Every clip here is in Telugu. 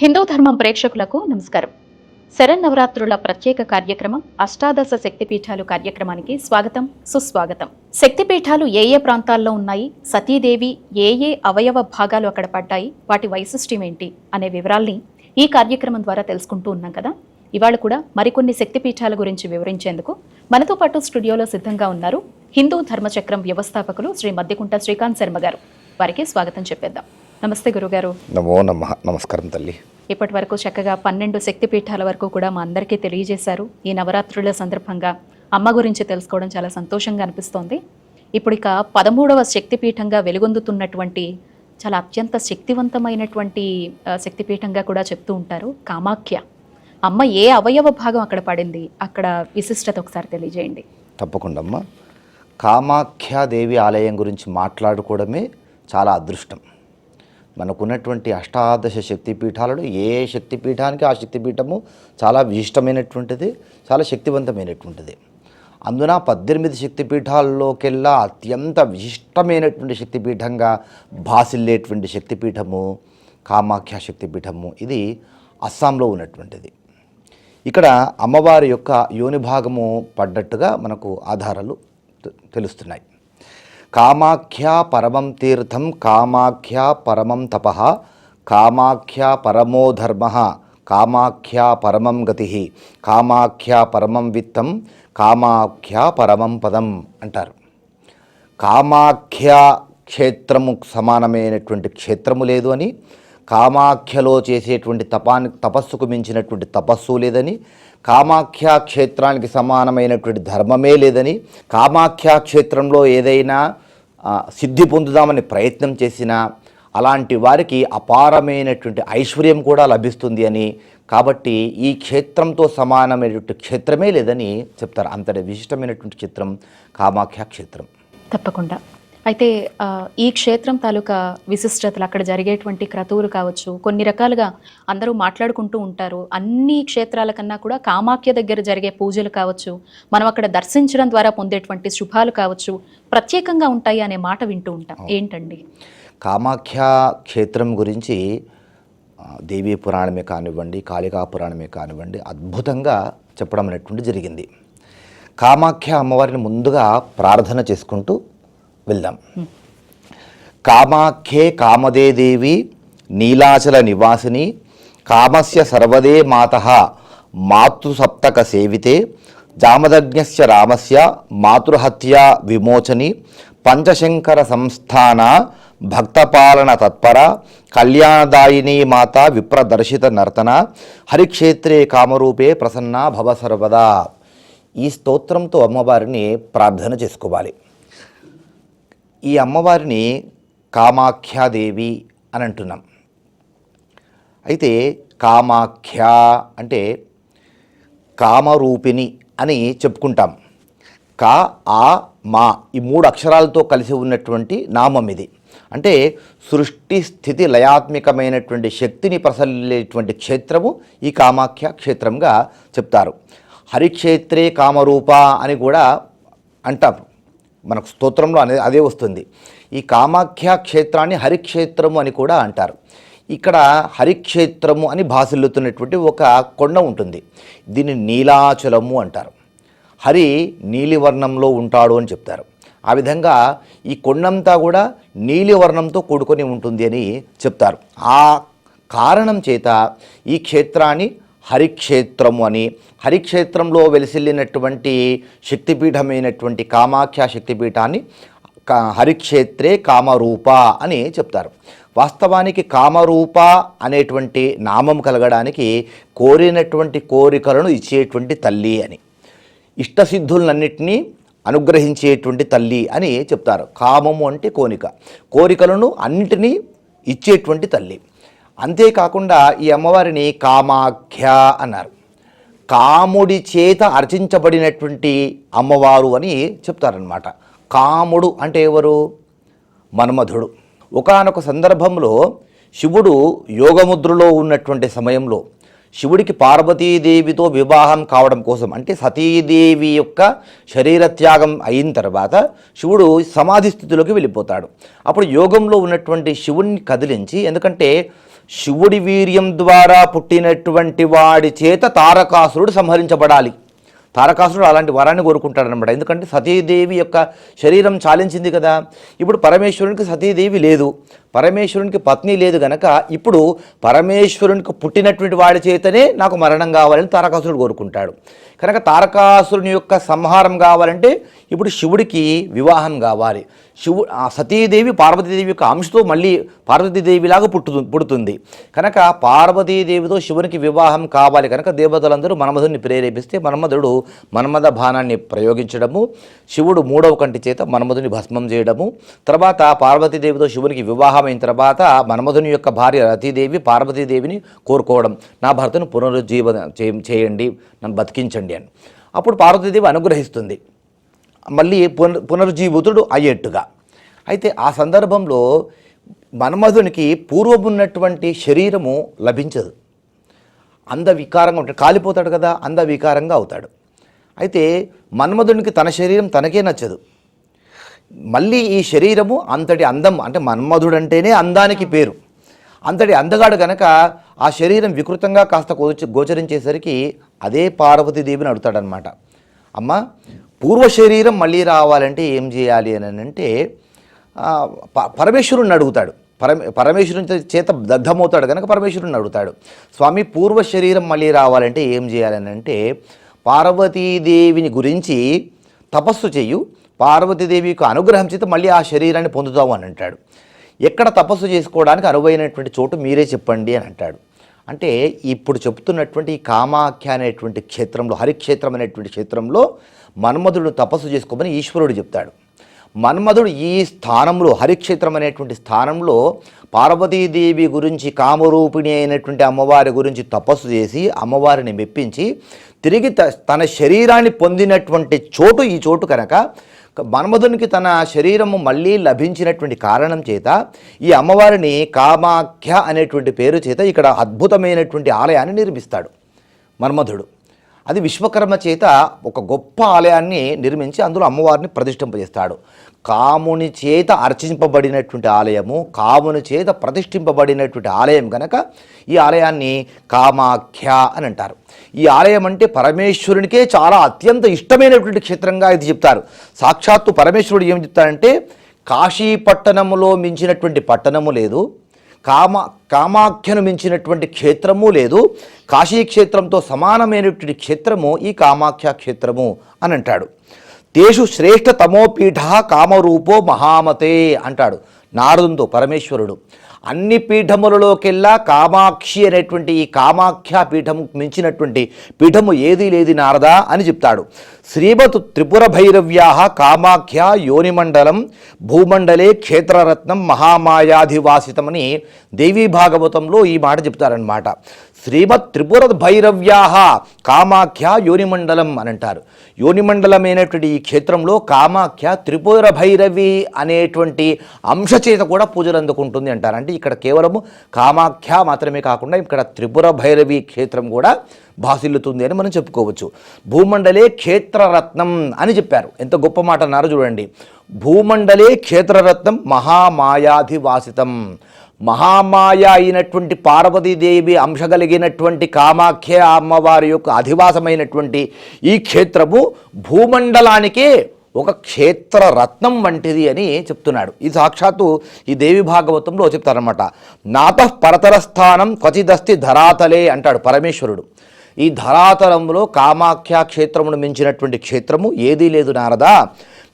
హిందూ ధర్మం ప్రేక్షకులకు నమస్కారం. శరన్నవరాత్రుల ప్రత్యేక కార్యక్రమం అష్టాదశ శక్తిపీఠాలు కార్యక్రమానికి స్వాగతం సుస్వాగతం. శక్తిపీఠాలు ఏ ఏ ప్రాంతాల్లో ఉన్నాయి సతీదేవి ఏ ఏ అవయవ భాగాలు అక్కడ పడ్డాయి వాటి వైశిష్ట్యం ఏంటి అనే వివరాల్ని ఈ కార్యక్రమం ద్వారా తెలుసుకుంటూ ఉన్నాం కదా. ఇవాళ కూడా మరికొన్ని శక్తిపీఠాల గురించి వివరించేందుకు మనతో పాటు స్టూడియోలో సిద్ధంగా ఉన్నారు హిందూ ధర్మచక్రం వ్యవస్థాపకులు శ్రీ మద్దికుంట శ్రీకాంత్ శర్మ గారు. వారికి స్వాగతం చెప్పేద్దాం. నమస్తే గురుగారు. నమో నమ. నమస్కారం తల్లి. ఇప్పటి వరకు చక్కగా పన్నెండు శక్తిపీఠాల వరకు కూడా మా అందరికీ తెలియజేశారు. ఈ నవరాత్రుల సందర్భంగా అమ్మ గురించి తెలుసుకోవడం చాలా సంతోషంగా అనిపిస్తోంది. ఇప్పుడు ఇక పదమూడవ శక్తిపీఠంగా వెలుగొందుతున్నటువంటి చాలా అత్యంత శక్తివంతమైనటువంటి శక్తిపీఠంగా కూడా చెప్తూ ఉంటారు కామాఖ్య. అమ్మ ఏ అవయవ భాగం అక్కడ పడింది? అక్కడ విశిష్టత ఒకసారి తెలియజేయండి. తప్పకుండా అమ్మ. కామాఖ్యాదేవి ఆలయం గురించి మాట్లాడుకోవడమే చాలా అదృష్టం. మనకున్నటువంటి అష్టాదశ శక్తిపీఠాలలో ఏ శక్తిపీఠానికి ఆ శక్తిపీఠము చాలా విశిష్టమైనటువంటిది చాలా శక్తివంతమైనటువంటిది. అందున పద్దెనిమిది శక్తిపీఠాల్లోకెల్లా అత్యంత విశిష్టమైనటువంటి శక్తిపీఠంగా భాసిల్లేటువంటి శక్తిపీఠము కామాఖ్య శక్తిపీఠము ఇది అస్సాంలో ఉన్నటువంటిది. ఇక్కడ అమ్మవారి యొక్క యోని భాగము పడ్డట్టుగా మనకు ఆధారాలు తెలుస్తున్నాయి. కామాఖ్య పరమం తీర్థం కామాఖ్య పరమం తప కామాఖ్య పరమో ధర్మ కామాఖ్య పరమం గతి కామాఖ్య పరమం విత్తం కామాఖ్య పరమం పదం అంటారు. కామాఖ్య క్షేత్రము సమానమైనటువంటి క్షేత్రము లేదు అని కామాఖ్యలో చేసేటువంటి తపాని తపస్సుకు మించినటువంటి తపస్సు లేదని కామాఖ్య క్షేత్రానికి సమానమైనటువంటి ధర్మమే లేదని కామాఖ్య క్షేత్రంలో ఏదైనా సిద్ధి పొందుదామని ప్రయత్నం చేసినా అలాంటి వారికి అపారమైనటువంటి ఐశ్వర్యం కూడా లభిస్తుంది అని. కాబట్టి ఈ క్షేత్రంతో సమానమైనటువంటి క్షేత్రమే లేదని చెప్తారు. అంతటి విశిష్టమైనటువంటి క్షేత్రం కామాఖ్య క్షేత్రం. తప్పకుండా. అయితే ఈ క్షేత్రం తాలూకా విశిష్టతలు అక్కడ జరిగేటువంటి క్రతువులు కావచ్చు కొన్ని రకాలుగా అందరూ మాట్లాడుకుంటూ ఉంటారు. అన్ని క్షేత్రాల కన్నా కూడా కామాఖ్య దగ్గర జరిగే పూజలు కావచ్చు మనం అక్కడ దర్శించడం ద్వారా పొందేటువంటి శుభాలు కావచ్చు ప్రత్యేకంగా ఉంటాయి అనే మాట వింటూ ఉంటాం. ఏంటండి? కామాఖ్య క్షేత్రం గురించి దేవీ పురాణమే కానివ్వండి కాళికా పురాణమే కానివ్వండి అద్భుతంగా చెప్పడం అనేటువంటి జరిగింది. కామాఖ్య అమ్మవారిని ముందుగా ప్రార్థన చేసుకుంటూ వెళ్దాం. కామాఖ్యే కామదే దేవి నీలాచల నివాసిని కామస్య సర్వదే మాత మాతృసప్తక సేవితే జామదగ్ఞస్య రామస్య మాతృహత్యా విమోచని పంచశంకర సంస్థాన భక్తపాలన తత్పర కళ్యాణదాయిని మాత విప్రదర్శిత నర్తన హరిక్షేత్రే కామరూపే ప్రసన్న భవ సర్వదా. ఈ స్తోత్రంతో అమ్మవారిని ప్రార్థన చేసుకోవాలి. ఈ అమ్మవారిని కామాఖ్యాదేవి అని అంటున్నాం. అయితే కామాఖ్య అంటే కామరూపిణి అని చెప్పుకుంటాం. కా ఆ మా ఈ మూడు అక్షరాలతో కలిసి ఉన్నటువంటి నామం ఇది. అంటే సృష్టి స్థితి లయాత్మికమైనటువంటి శక్తిని ప్రసల్లేటువంటి క్షేత్రము ఈ కామాఖ్య క్షేత్రంగా చెప్తారు. హరిక్షేత్రే కామరూప అని కూడా అంటారు మనకు స్తోత్రంలో అనేది అదే వస్తుంది. ఈ కామాఖ్య క్షేత్రాన్ని హరిక్షేత్రము అని కూడా అంటారు. ఇక్కడ హరిక్షేత్రము అని భాసిల్లుతున్నటువంటి ఒక కొండ ఉంటుంది. దీన్ని నీలాచలము అంటారు. హరి నీలివర్ణంలో ఉంటాడు అని చెప్తారు. ఆ విధంగా ఈ కొండంతా కూడా నీలివర్ణంతో కూడుకొని ఉంటుంది అని చెప్తారు. ఆ కారణం చేత ఈ క్షేత్రాన్ని హరిక్షేత్రము అని. హరిక్షేత్రంలో వెలిసిల్లినటువంటి శక్తిపీఠమైనటువంటి కామాఖ్య శక్తిపీఠాన్ని కా- హరిక్షేత్రే కామరూప అని చెప్తారు. వాస్తవానికి కామరూప అనేటువంటి నామం కలగడానికి కోరినటువంటి కోరికలను ఇచ్చేటువంటి తల్లి అని. ఇష్టసిద్ధులన్నింటినీ అనుగ్రహించేటువంటి తల్లి అని చెప్తారు. కామము అంటే కోరిక. కోరికలను అన్నిటినీ ఇచ్చేటువంటి తల్లి. అంతేకాకుండా ఈ అమ్మవారిని కామాఖ్య అన్నారు. కాముడి చేత అర్చించబడినటువంటి అమ్మవారు అని చెప్తారనమాట కాముడు అంటే ఎవరు? మన్మధుడు. ఒకానొక సందర్భంలో శివుడు యోగముద్రలో ఉన్నటువంటి సమయంలో శివుడికి పార్వతీదేవితో వివాహం కావడం కోసం అంటే సతీదేవి యొక్క శరీర త్యాగం అయిన తర్వాత శివుడు సమాధి స్థితిలోకి వెళ్ళిపోతాడు. అప్పుడు యోగంలో ఉన్నటువంటి శివుణ్ణి కదిలించి ఎందుకంటే శివుడి వీర్యం ద్వారా పుట్టినటువంటి వాడి చేత తారకాసురుడు సంహరించబడాలి. తారకాసురుడు అలాంటి వరాన్ని కోరుకుంటాడు అనమాట ఎందుకంటే సతీదేవి యొక్క శరీరం చాలించింది కదా. ఇప్పుడు పరమేశ్వరునికి సతీదేవి లేదు. పరమేశ్వరునికి పత్ని లేదు గనక ఇప్పుడు పరమేశ్వరునికి పుట్టినటువంటి వాడి చేతనే నాకు మరణం కావాలని తారకాసురుడు కోరుకుంటాడు. కనుక తారకాసురుని యొక్క సంహారం కావాలంటే ఇప్పుడు శివుడికి వివాహం కావాలి. శివు సతీదేవి పార్వతీదేవి యొక్క అంశతో మళ్ళీ పార్వతీదేవిలాగా పుట్టు పుడుతుంది. కనుక పార్వతీదేవితో శివునికి వివాహం కావాలి కనుక దేవతలందరూ మన్మధుడిని ప్రేరేపిస్తే మన్మధుడు మన్మథ బాణాన్ని ప్రయోగించడము శివుడు మూడవ కంటి చేత మన్మధుని భస్మం చేయడము తర్వాత పార్వతీదేవితో శివునికి వివాహం వివాహమైన తర్వాత మన్మధుని యొక్క భార్య రతీదేవి పార్వతీదేవిని కోరుకోవడం. నా భర్తను పునరుజ్జీవ చేయండి నన్ను బతికించండి అని. అప్పుడు పార్వతీదేవి అనుగ్రహిస్తుంది. మళ్ళీ పునర్ పునరుజ్జీవితుడు అయ్యేట్టుగా. అయితే ఆ సందర్భంలో మన్మధునికి పూర్వమున్నటువంటి శరీరము లభించదు. అందవికారంగా ఉంటాడు కాలిపోతాడు కదా అందవికారంగా అవుతాడు. అయితే మన్మధునికి తన శరీరం తనకే నచ్చదు. మళ్ళీ ఈ శరీరము అంతటి అందం అంటే మన్మధుడంటేనే అందానికి పేరు. అంతటి అందగాడు గనక ఆ శరీరం వికృతంగా కాస్త గోచ గోచరించేసరికి అదే పార్వతీదేవిని అడుగుతాడనమాట అమ్మ పూర్వ శరీరం మళ్ళీ రావాలంటే ఏం చేయాలి అని అంటే పరమేశ్వరుణ్ణి అడుగుతాడు. పరమే పరమేశ్వరుని చేత దగ్ధమవుతాడు కనుక పరమేశ్వరుని అడుగుతాడు. స్వామి పూర్వ శరీరం మళ్ళీ రావాలంటే ఏం చేయాలని అంటే పార్వతీదేవిని గురించి తపస్సు చెయ్యు పార్వతీదేవి యొక్క అనుగ్రహం చేత మళ్ళీ ఆ శరీరాన్ని పొందుతావు అని అంటాడు. ఎక్కడ తపస్సు చేసుకోవడానికి అనువైనటువంటి చోటు మీరే చెప్పండి అని అంటాడు. అంటే ఇప్పుడు చెప్తున్నటువంటి ఈ కామాఖ్య అనేటువంటి క్షేత్రంలో హరిక్షేత్రం అనేటువంటి క్షేత్రంలో మన్మధుడు తపస్సు చేసుకోమని ఈశ్వరుడు చెప్తాడు. మన్మధుడు ఈ స్థానంలో హరిక్షేత్రం అనేటువంటి స్థానంలో పార్వతీదేవి గురించి కామరూపిణి అయినటువంటి అమ్మవారి గురించి తపస్సు చేసి అమ్మవారిని మెప్పించి తిరిగి త- తన శరీరాన్ని పొందినటువంటి చోటు ఈ చోటు కనుక మన్మధునికి తన శరీరము మళ్ళీ లభించినటువంటి కారణం చేత ఈ అమ్మవారిని కామాఖ్య అనేటువంటి పేరు చేత ఇక్కడ అద్భుతమైనటువంటి ఆలయాన్ని నిర్మిస్తాడు మన్మధుడు. అది విశ్వకర్మ చేత ఒక గొప్ప ఆలయాన్ని నిర్మించి అందులో అమ్మవారిని ప్రతిష్ఠింపజేస్తాడు. కాముని చేత అర్చింపబడినటువంటి ఆలయము కాముని చేత ప్రతిష్ఠింపబడినటువంటి ఆలయం కనుక ఈ ఆలయాన్ని కామాఖ్య అని అంటారు. ఈ ఆలయం అంటే పరమేశ్వరునికే చాలా అత్యంత ఇష్టమైనటువంటి క్షేత్రంగా ఇది చెప్తారు. సాక్షాత్తు పరమేశ్వరుడు ఏం చెప్తారంటే కాశీ పట్టణములో మించినటువంటి పట్టణము లేదు కామ కామాఖ్యను మించినటువంటి క్షేత్రము లేదు కాశీ క్షేత్రంతో సమానమైనటువంటి క్షేత్రము ఈ కామాఖ్య క్షేత్రము అని అంటాడు. తేషు శ్రేష్ఠ తమోపీఠ కామరూపో మహామతే అంటాడు. నారదుంతో పరమేశ్వరుడు. అన్ని పీఠములలోకెల్లా కామాక్షి అనేటువంటి ఈ కామాఖ్య పీఠము మించినటువంటి పీఠము ఏది లేది నారదా అని చెప్తాడు. శ్రీమత్ త్రిపుర భైరవ్యా కామాఖ్య యోనిమండలం భూమండలే క్షేత్రరత్నం మహామాయాధివాసితమని దేవీ భాగవతంలో ఈ మాట చెప్తారనమాట శ్రీమత్ త్రిపుర భైరవ్యా కామాఖ్య యోనిమండలం అని అంటారు. యోనిమండలమైనటువంటి ఈ క్షేత్రంలో కామాఖ్య త్రిపుర భైరవి అనేటువంటి అంశ చేత కూడా పూజలు అందుకుంటుంది అంటారంటే ఇక్కడ కేవలము కామాఖ్య మాత్రమే కాకుండా ఇక్కడ త్రిపుర భైరవి క్షేత్రం కూడా భాసిల్లుతుంది అని మనం చెప్పుకోవచ్చు. భూమండలే క్షేత్రరత్నం అని చెప్పారు. ఎంత గొప్ప మాట అన్నారు చూడండి. భూమండలే క్షేత్రరత్నం మహామాయాధివాసితం. మహామాయ అయినటువంటి పార్వతీదేవి అంశ కలిగినటువంటి కామాఖ్య అమ్మవారి యొక్క అధివాసమైనటువంటి ఈ క్షేత్రము భూమండలానికే ఒక క్షేత్ర రత్నం వంటిది అని చెప్తున్నాడు. ఈ సాక్షాత్తు ఈ దేవి భాగవతంలో చెప్తారనమాట నాత పరతర స్థానం క్వచిదస్తి ధరాతలే అంటాడు పరమేశ్వరుడు. ఈ ధరాతలంలో కామాఖ్య క్షేత్రమును మించినటువంటి క్షేత్రము ఏదీ లేదు నారదా.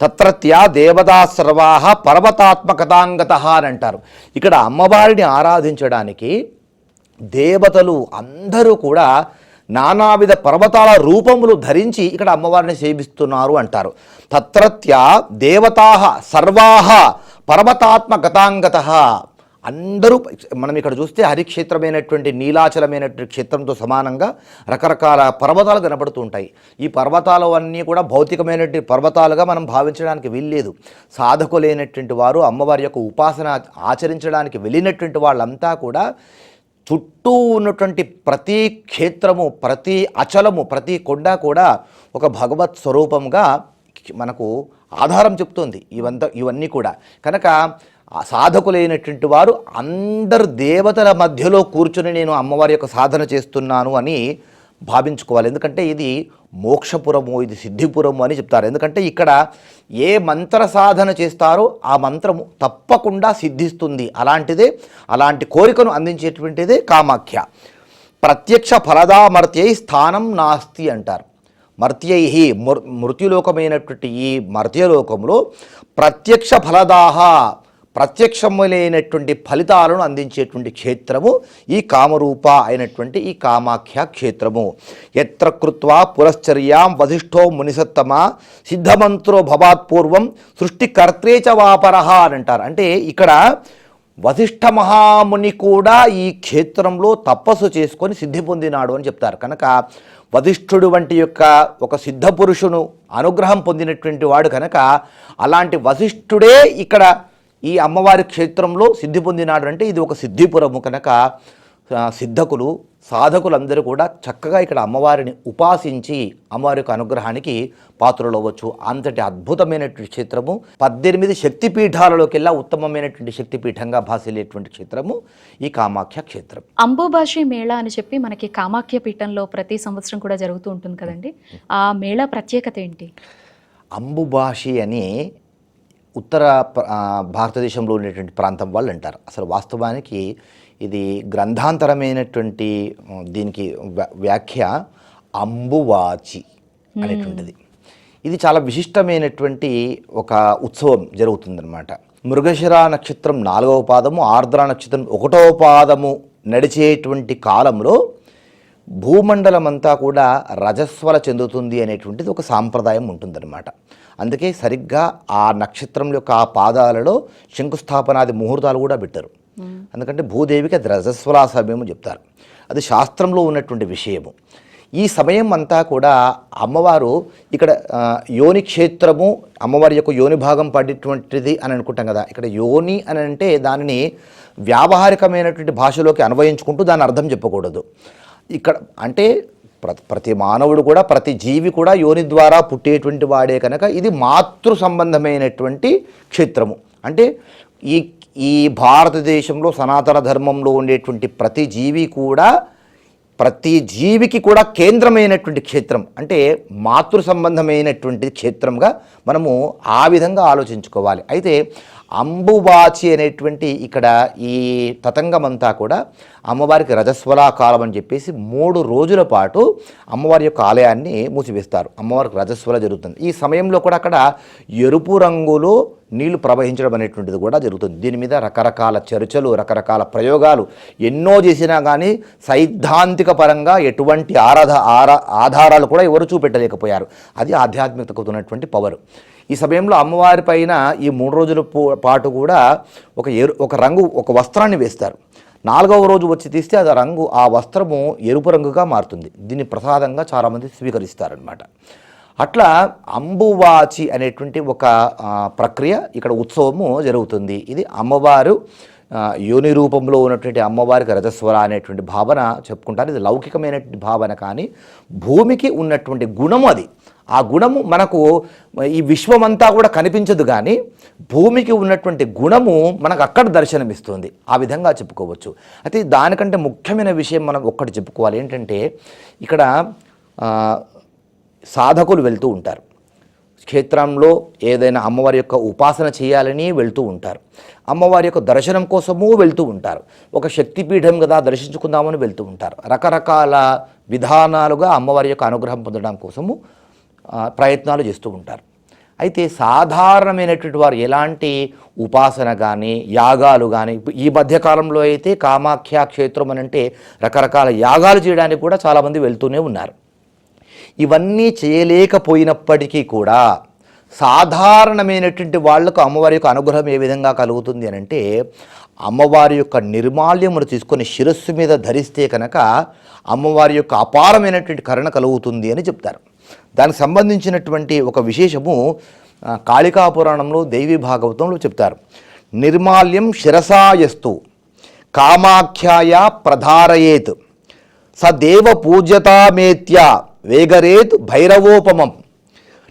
తత్రత్య దేవతా సర్వాహ పర్వతాత్మకతాంగత అని అంటారు. ఇక్కడ అమ్మవారిని ఆరాధించడానికి దేవతలు అందరూ కూడా నానావిధ పర్వతాల రూపములు ధరించి ఇక్కడ అమ్మవారిని సేవిస్తున్నారు అంటారు. తత్రత్య దేవతా సర్వాహ పర్వతాత్మగతాంగత అందరూ మనం ఇక్కడ చూస్తే హరిక్షేత్రమైనటువంటి నీలాచలమైనటువంటి క్షేత్రంతో సమానంగా రకరకాల పర్వతాలు కనబడుతూ ఉంటాయి. ఈ పర్వతాలు అన్నీ కూడా భౌతికమైనటువంటి పర్వతాలుగా మనం భావించడానికి వీల్లేదు. సాధకులైనటువంటి వారు అమ్మవారి యొక్క ఉపాసన ఆచరించడానికి వెళ్ళినటువంటి వాళ్ళంతా కూడా చుట్టూ ఉన్నటువంటి ప్రతి క్షేత్రము ప్రతి అచలము ప్రతి కొండ కూడా ఒక భగవత్ స్వరూపంగా మనకు ఆధారం చెప్తుంది ఇవంతా ఇవన్నీ కూడా. కనుక సాధకులైనటువంటి వారు అందరు దేవతల మధ్యలో కూర్చుని నేను అమ్మవారి యొక్క సాధన చేస్తున్నాను అని భావించుకోవాలి. ఎందుకంటే ఇది మోక్షపురము ఇది సిద్ధిపురము అని చెప్తారు. ఎందుకంటే ఇక్కడ ఏ మంత్ర సాధన చేస్తారో ఆ మంత్రము తప్పకుండా సిద్ధిస్తుంది. అలాంటిదే అలాంటి కోరికను అందించేటువంటిదే కామాఖ్య. ప్రత్యక్ష ఫలదామర్త్యై స్థానం నాస్తి అంటారు. మర్త్యై మృ మృత్యులోకమైనటువంటి ఈ మర్త్యలోకంలో ప్రత్యక్ష ఫలదాహ ప్రత్యక్షములైనటువంటి ఫలితాలను అందించేటువంటి క్షేత్రము ఈ కామరూప అయినటువంటి ఈ కామాఖ్య క్షేత్రము. ఎత్ర కృత్వా పురశ్చర్యాం వధిష్ఠో మునిసత్తమ సిద్ధమంత్రో భవాత్పూర్వం సృష్టికర్త్రే చ వాపరహ అని అంటారు. అంటే ఇక్కడ వశిష్ఠ మహాముని కూడా ఈ క్షేత్రంలో తపస్సు చేసుకొని సిద్ధి పొందినాడు అని చెప్తారు. కనుక వధిష్ఠుడు వంటి యొక్క ఒక సిద్ధ పురుషును అనుగ్రహం పొందినటువంటి వాడు కనుక అలాంటి వశిష్ఠుడే ఇక్కడ ఈ అమ్మవారి క్షేత్రంలో సిద్ధి పొందినాడు అంటే ఇది ఒక సిద్ధిపురము కనుక సిద్ధకులు సాధకులందరూ కూడా చక్కగా ఇక్కడ అమ్మవారిని ఉపాసించి అమ్మవారి యొక్క అనుగ్రహానికి పాత్రలు అవ్వచ్చు. అంతటి అద్భుతమైనటువంటి క్షేత్రము. పద్దెనిమిది శక్తిపీఠాలలోకెల్లా ఉత్తమమైనటువంటి శక్తిపీఠంగా భాసిల్లేటువంటి క్షేత్రము ఈ కామాఖ్య క్షేత్రం. అంబుబాషి మేళా అని చెప్పి మనకి కామాఖ్య పీఠంలో ప్రతి సంవత్సరం కూడా జరుగుతూ ఉంటుంది కదండి. ఆ మేళా ప్రత్యేకత ఏంటి? అంబుబాషి అని ఉత్తర భారతదేశంలో ఉండేటువంటి ప్రాంతం వాళ్ళు అంటారు. అసలు వాస్తవానికి ఇది గ్రంథాంతరమైనటువంటి దీనికి వ్య- వ్యాఖ్య అంబువాచి అనేటువంటిది. ఇది చాలా విశిష్టమైనటువంటి ఒక ఉత్సవం జరుగుతుందన్నమాట. మృగశిర నక్షత్రం నాలుగవ పాదము ఆర్ద్ర నక్షత్రం ఒకటవ పాదము నడిచేటువంటి కాలంలో భూమండలం అంతా కూడా రజస్వల చెందుతుంది అనేటువంటిది ఒక సాంప్రదాయం ఉంటుందన్నమాట. అందుకే సరిగ్గా ఆ నక్షత్రం యొక్క ఆ పాదాలలో శంకుస్థాపనాది ముహూర్తాలు కూడా పెట్టారు. ఎందుకంటే భూదేవికి అది రజస్వల సమయము చెప్తారు. అది శాస్త్రంలో ఉన్నటువంటి విషయము. ఈ సమయం అంతా కూడా అమ్మవారు ఇక్కడ యోని క్షేత్రము అమ్మవారి యొక్క యోని భాగం పడేటువంటిది అని అనుకుంటాం కదా. ఇక్కడ యోని అని అంటే దానిని వ్యావహారికమైనటువంటి భాషలోకి అన్వయించుకుంటూ దాని అర్థం చెప్పకూడదు. ఇక్కడ అంటే ప్రతి మానవుడు కూడా ప్రతి జీవి కూడా యోని ద్వారా పుట్టేటువంటి వాడే కనుక ఇది మాతృ సంబంధమైనటువంటి క్షేత్రము. అంటే ఈ ఈ భారతదేశంలో సనాతన ధర్మంలో ఉండేటువంటి ప్రతి జీవి కూడా ప్రతి జీవికి కూడా కేంద్రమైనటువంటి క్షేత్రం. అంటే మాతృ సంబంధమైనటువంటి క్షేత్రంగా మనము ఆ విధంగా ఆలోచించుకోవాలి. అయితే అంబువాచి అనేటువంటి ఇక్కడ ఈ తతంగం అంతా కూడా అమ్మవారికి రజస్వలాకాలం అని చెప్పేసి మూడు రోజుల పాటు అమ్మవారి యొక్క ఆలయాన్ని మూసివేస్తారు. అమ్మవారికి రజస్వల జరుగుతుంది. ఈ సమయంలో కూడా అక్కడ ఎరుపు రంగులో నీళ్ళు ప్రవహించడం అనేటువంటిది కూడా జరుగుతుంది. దీని మీద రకరకాల చర్చలు రకరకాల ప్రయోగాలు ఎన్నో చేసినా కానీ సైద్ధాంతిక పరంగా ఎటువంటి ఆరాధ ఆరా ఆధారాలు కూడా ఎవరు చూపెట్టలేకపోయారు. అది ఆధ్యాత్మికతకు ఉన్నటువంటి పవర్. ఈ సమయంలో అమ్మవారి పైన ఈ మూడు రోజుల పాటు కూడా ఒక ఎరు ఒక రంగు ఒక వస్త్రాన్ని వేస్తారు. నాలుగవ రోజు వచ్చి తీస్తే అది రంగు ఆ వస్త్రము ఎరుపు రంగుగా మారుతుంది. దీన్ని ప్రసాదంగా చాలామంది స్వీకరిస్తారనమాట అట్లా అంబువాచి అనేటువంటి ఒక ప్రక్రియ ఇక్కడ ఉత్సవము జరుగుతుంది. ఇది అమ్మవారు యోని రూపంలో ఉన్నటువంటి అమ్మవారికి రజస్వర అనేటువంటి భావన చెప్పుకుంటారు. ఇది లౌకికమైనటువంటి భావన కానీ భూమికి ఉన్నటువంటి గుణము అది. ఆ గుణము మనకు ఈ విశ్వమంతా కూడా కనిపించదు కానీ భూమికి ఉన్నటువంటి గుణము మనకు అక్కడ దర్శనమిస్తుంది. ఆ విధంగా చెప్పుకోవచ్చు. అయితే దానికంటే ముఖ్యమైన విషయం మనం ఒక్కటి చెప్పుకోవాలి. ఏంటంటే ఇక్కడ సాధకులు వెళ్తూ ఉంటారు. క్షేత్రంలో ఏదైనా అమ్మవారి యొక్క ఉపాసన చేయాలని వెళ్తూ ఉంటారు. అమ్మవారి యొక్క దర్శనం కోసము వెళ్తూ ఉంటారు. ఒక శక్తిపీఠం కదా దర్శించుకుందామని వెళ్తూ ఉంటారు. రకరకాల విధానాలుగా అమ్మవారి యొక్క అనుగ్రహం పొందడం కోసము ప్రయత్నాలు చేస్తూ ఉంటారు. అయితే సాధారణమైనటువంటి వారు ఎలాంటి ఉపాసన కానీ యాగాలు కానీ ఈ మధ్యకాలంలో అయితే కామాఖ్య క్షేత్రం అని అంటే రకరకాల యాగాలు చేయడానికి కూడా చాలామంది వెళ్తూనే ఉన్నారు. ఇవన్నీ చేయలేకపోయినప్పటికీ కూడా సాధారణమైనటువంటి వాళ్ళకు అమ్మవారి యొక్క అనుగ్రహం ఏ విధంగా కలుగుతుంది అని అంటే అమ్మవారి యొక్క నిర్మాల్యమును తీసుకొని శిరస్సు మీద ధరిస్తే కనుక అమ్మవారి యొక్క అపారమైనటువంటి కరుణ కలుగుతుంది అని చెప్తారు. దానికి సంబంధించినటువంటి ఒక విశేషము కాళికా పురాణంలో దేవి భాగవతంలో చెప్తారు. నిర్మాల్యం శిరసాయస్తు కామాఖ్యాయ ప్రధారయేత్ సదేవ పూజ్యతామేత్య వేగరేత్ భైరవోపమం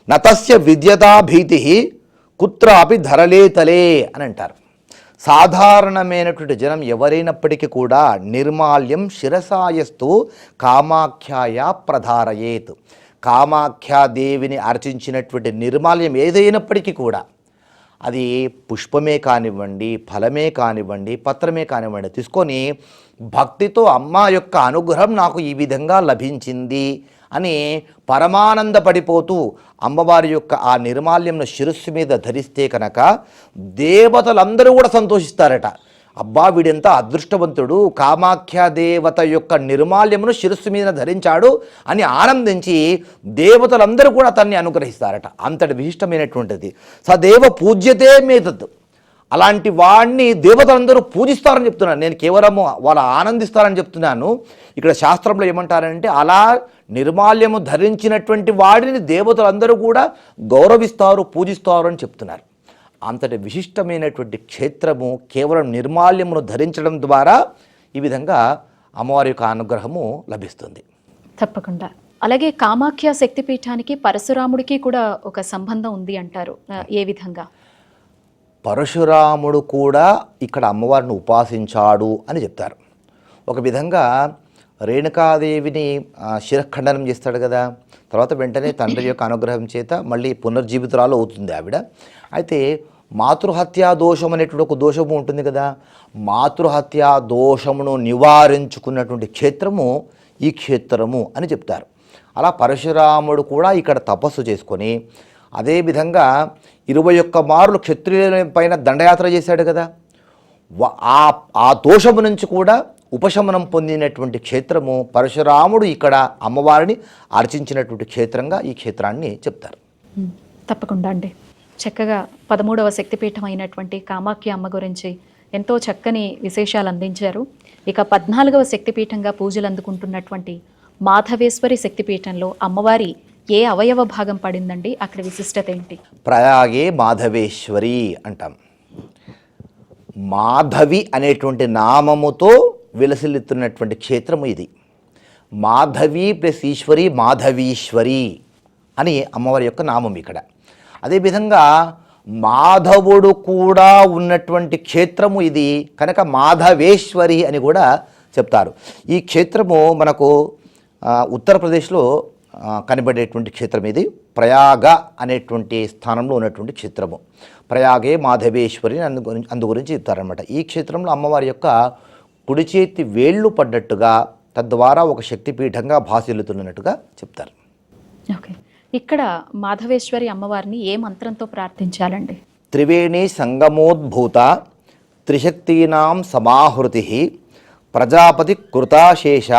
నతస్య విద్యతా భీతి కుత్రాపి ధరలేతలే అని అంటారు. సాధారణమైనటువంటి జనం ఎవరైనప్పటికీ కూడా నిర్మాల్యం శిరసాయస్తు కామాఖ్యాయ ప్రధారయేత్. కామాఖ్యాదేవిని అర్చించినటువంటి నిర్మాల్యం ఏదైనప్పటికీ కూడా అది పుష్పమే కానివ్వండి ఫలమే కానివ్వండి పత్రమే కానివ్వండి తీసుకొని భక్తితో అమ్మ యొక్క అనుగ్రహం నాకు ఈ విధంగా లభించింది అని పరమానందపడిపోతూ అమ్మవారి యొక్క ఆ నిర్మాల్యంను శిరస్సు మీద ధరిస్తే కనుక దేవతలందరూ కూడా సంతోషిస్తారట. అబ్బా వీడెంత అదృష్టవంతుడు. కామాఖ్య దేవత యొక్క నిర్మాల్యమును శిరస్సు మీద ధరించాడు అని ఆనందించి దేవతలందరూ కూడా తన్ని అనుగ్రహిస్తారట. అంతటి విశిష్టమైనటువంటిది. సదేవ పూజ్యతే మేతత్. అలాంటి వాడిని దేవతలందరూ పూజిస్తారని చెప్తున్నాను. నేను కేవలము వాళ్ళు ఆనందిస్తారని చెప్తున్నాను. ఇక్కడ శాస్త్రంలో ఏమంటారంటే అలా నిర్మాల్యము ధరించినటువంటి వాడిని దేవతలందరూ కూడా గౌరవిస్తారు పూజిస్తారు అని చెప్తున్నారు. అంతటి విశిష్టమైనటువంటి క్షేత్రము కేవలం నిర్మాల్యమును ధరించడం ద్వారా ఈ విధంగా అమ్మవారి యొక్క అనుగ్రహము లభిస్తుంది. తప్పకుండా. అలాగే కామాఖ్య శక్తిపీఠానికి పరశురాముడికి కూడా ఒక సంబంధం ఉంది అంటారు. ఏ విధంగా? పరశురాముడు కూడా ఇక్కడ అమ్మవారిని ఉపాసించాడు అని చెప్తారు. ఒక విధంగా రేణుకాదేవిని శిరఖండనం చేస్తాడు కదా. తర్వాత వెంటనే తండ్రి యొక్క అనుగ్రహం చేత మళ్ళీ పునర్జీవితురాలు అవుతుంది ఆవిడ. అయితే మాతృహత్యా దోషం అనేటువంటి ఒక దోషము ఉంటుంది కదా. మాతృహత్యా దోషమును నివారించుకున్నటువంటి క్షేత్రము ఈ క్షేత్రము అని చెప్తారు. అలా పరశురాముడు కూడా ఇక్కడ తపస్సు చేసుకొని అదేవిధంగా ఇరవై ఒక్క మారులు క్షత్రియుల పైన దండయాత్ర చేశాడు కదా. ఆ ఆ దోషము నుంచి కూడా ఉపశమనం పొందినటువంటి క్షేత్రము పరశురాముడు ఇక్కడ అమ్మవారిని అర్చించినటువంటి క్షేత్రంగా ఈ క్షేత్రాన్ని చెప్తారు. తప్పకుండా అండి. చక్కగా పదమూడవ శక్తిపీఠం అయినటువంటి కామాఖ్య అమ్మ గురించి ఎంతో చక్కని విశేషాలు అందించారు. ఇక పద్నాలుగవ శక్తిపీఠంగా పూజలు అందుకుంటున్నటువంటి మాధవేశ్వరి శక్తిపీఠంలో అమ్మవారి ఏ అవయవ భాగం పడిందండి? అక్కడ విశిష్టత ఏంటి? ప్రయాగే మాధవేశ్వరి అంటాం. మాధవి అనేటువంటి నామముతో విలసిల్లుతున్నటువంటి క్షేత్రము ఇది. మాధవి ప్లస్ ఈశ్వరి మాధవీశ్వరి అని అమ్మవారి యొక్క నామం ఇక్కడ. అదేవిధంగా మాధవుడు కూడా ఉన్నటువంటి క్షేత్రము ఇది కనుక మాధవేశ్వరి అని కూడా చెప్తారు. ఈ క్షేత్రము మనకు ఉత్తరప్రదేశ్లో కనబడేటువంటి క్షేత్రం ఇది. ప్రయాగ అనేటువంటి స్థానంలో ఉన్నటువంటి క్షేత్రము. ప్రయాగే మాధవేశ్వరి అందు గురించి అందు గురించి చెప్తారనమాట ఈ క్షేత్రంలో అమ్మవారి యొక్క కుడి చేతి వేళ్ళు పడ్డట్టుగా తద్వారా ఒక శక్తిపీఠంగా భాసిల్లుతున్నట్టుగా చెప్తారు. ఓకే. ఇక్కడ మాధవేశ్వరి అమ్మవారిని ఏ మంత్రంతో ప్రార్థించాలండి? త్రివేణి సంగమోద్భూత త్రిశక్తీనాం సమాహృతి ప్రజాపతి కృతాశేష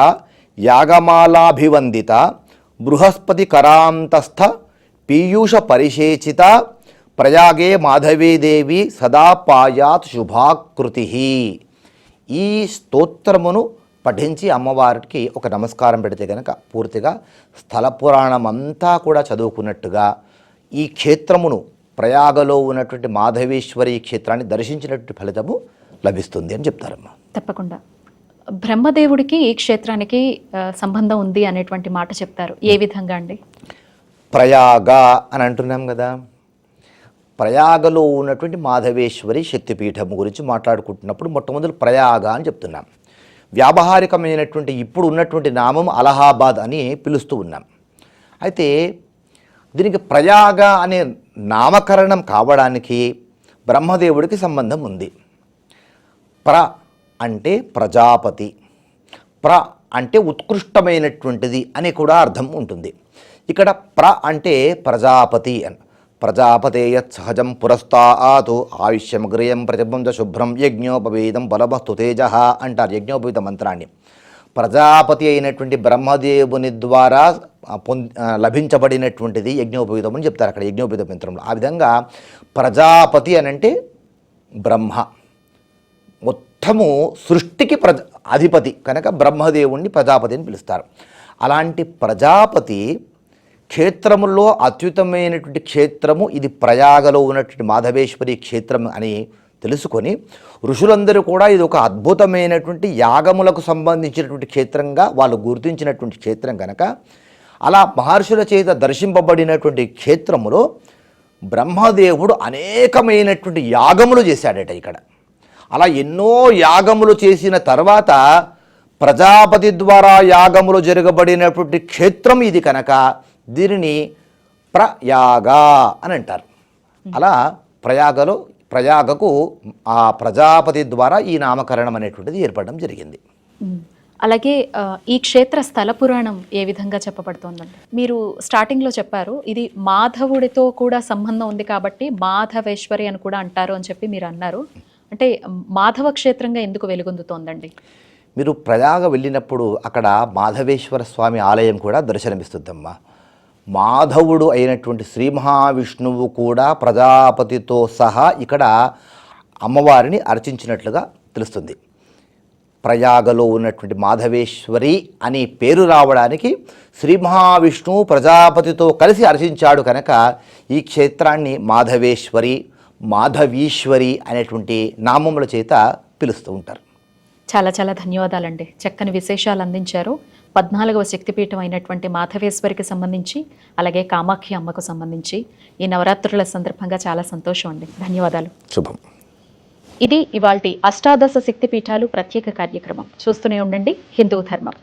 యాగమాలాభివందిత బృహస్పతి కరాంతస్థ పీయూష పరిశేచిత ప్రయాగే మాధవీదేవి సదా పాయాత్ శుభాకృతి ఈ స్తోత్రమును పఠించి అమ్మవారికి ఒక నమస్కారం పెడితే కనుక పూర్తిగా స్థల పురాణం అంతా కూడా చదువుకున్నట్టుగా ఈ క్షేత్రమును ప్రయాగలో ఉన్నటువంటి మాధవేశ్వరి క్షేత్రాన్ని దర్శించినటువంటి ఫలితము లభిస్తుంది అని చెప్తారమ్మా. తప్పకుండా. బ్రహ్మదేవుడికి ఈ క్షేత్రానికి సంబంధం ఉంది అనేటువంటి మాట చెప్తారు. ఏ విధంగా అండి? ప్రయాగ అని అంటున్నాం కదా. ప్రయాగలో ఉన్నటువంటి మాధవేశ్వరి శక్తిపీఠం గురించి మాట్లాడుకుంటున్నప్పుడు మొట్టమొదటి ప్రయాగ అని చెప్తున్నాం. వ్యావహారికమైనటువంటి ఇప్పుడు ఉన్నటువంటి నామం అలహాబాద్ అని పిలుస్తూ ఉన్నాం. అయితే దీనికి ప్రయాగ అనే నామకరణం కావడానికి బ్రహ్మదేవుడికి సంబంధం ఉంది. ప్ర అంటే ప్రజాపతి ప్ర అంటే ఉత్కృష్టమైనటువంటిది అని కూడా అర్థం ఉంటుంది. ఇక్కడ ప్ర అంటే ప్రజాపతి అని ప్రజాపతేయత్ సహజం ఆయుష్యం ఆయుష్యమగ్రయం ప్రతిబంధ శుభ్రం యజ్ఞోపవేదం బలమస్తు తేజ అంటారు యజ్ఞోపవీత మంత్రాన్ని. ప్రజాపతి అయినటువంటి బ్రహ్మదేవుని ద్వారా పొంది లభించబడినటువంటిది యజ్ఞోపవీతం అని చెప్తారు అక్కడ యజ్ఞోపవీత మంత్రంలో. ఆ విధంగా ప్రజాపతి అని అంటే బ్రహ్మ. మొత్తము సృష్టికి ప్రజ అధిపతి కనుక బ్రహ్మదేవుణ్ణి ప్రజాపతి అని పిలుస్తారు. అలాంటి ప్రజాపతి క్షేత్రములో అత్యుత్తమైనటువంటి క్షేత్రము ఇది ప్రయాగలో ఉన్నటువంటి మాధవేశ్వరి క్షేత్రం అని తెలుసుకొని ఋషులందరూ కూడా ఇది ఒక అద్భుతమైనటువంటి యాగములకు సంబంధించినటువంటి క్షేత్రంగా వాళ్ళు గుర్తించినటువంటి క్షేత్రం కనుక అలా మహర్షుల చేత దర్శింపబడినటువంటి క్షేత్రములో బ్రహ్మదేవుడు అనేకమైనటువంటి యాగములు చేశాడట ఇక్కడ. అలా ఎన్నో యాగములు చేసిన తర్వాత ప్రజాపతి ద్వారా యాగములు జరగబడినటువంటి క్షేత్రం ఇది కనుక దీనిని ప్రయాగ అని అంటారు. అలా ప్రయాగలో ప్రయాగకు ఆ ప్రజాపతి ద్వారా ఈ నామకరణం అనేటువంటిది ఏర్పడడం జరిగింది. అలాగే ఈ క్షేత్ర స్థల పురాణం ఏ విధంగా చెప్పబడుతోందండి? మీరు స్టార్టింగ్లో చెప్పారు ఇది మాధవుడితో కూడా సంబంధం ఉంది కాబట్టి మాధవేశ్వరి అని కూడా అంటారు అని చెప్పి మీరు అన్నారు. అంటే మాధవ క్షేత్రంగా ఎందుకు వెలుగొందుతోందండి? మీరు ప్రయాగ వెళ్ళినప్పుడు అక్కడ మాధవేశ్వర స్వామి ఆలయం కూడా దర్శనమిస్తుందమ్మా. మాధవుడు అయినటువంటి శ్రీ మహావిష్ణువు కూడా ప్రజాపతితో సహా ఇక్కడ అమ్మవారిని అర్చించినట్లుగా తెలుస్తుంది. ప్రయాగలో ఉన్నటువంటి మాధవేశ్వరి అనే పేరు రావడానికి శ్రీ మహావిష్ణువు ప్రజాపతితో కలిసి అర్చించాడు కనుక ఈ క్షేత్రాన్ని మాధవేశ్వరి మాధవీశ్వరి అనేటువంటి నామముల చేత పిలుస్తూ ఉంటారు. చాలా చాలా ధన్యవాదాలండి. చక్కని విశేషాలు అందించారు. పద్నాలుగవ శక్తిపీఠం అయినటువంటి మాధవేశ్వరికి సంబంధించి అలాగే కామాఖ్య అమ్మకు సంబంధించి ఈ నవరాత్రుల సందర్భంగా చాలా సంతోషం అండి. ధన్యవాదాలు. శుభం. ఇది ఇవాల్టి అష్టాదశ శక్తిపీఠాలు ప్రత్యేక కార్యక్రమం. చూస్తూనే ఉండండి హిందూ ధర్మం.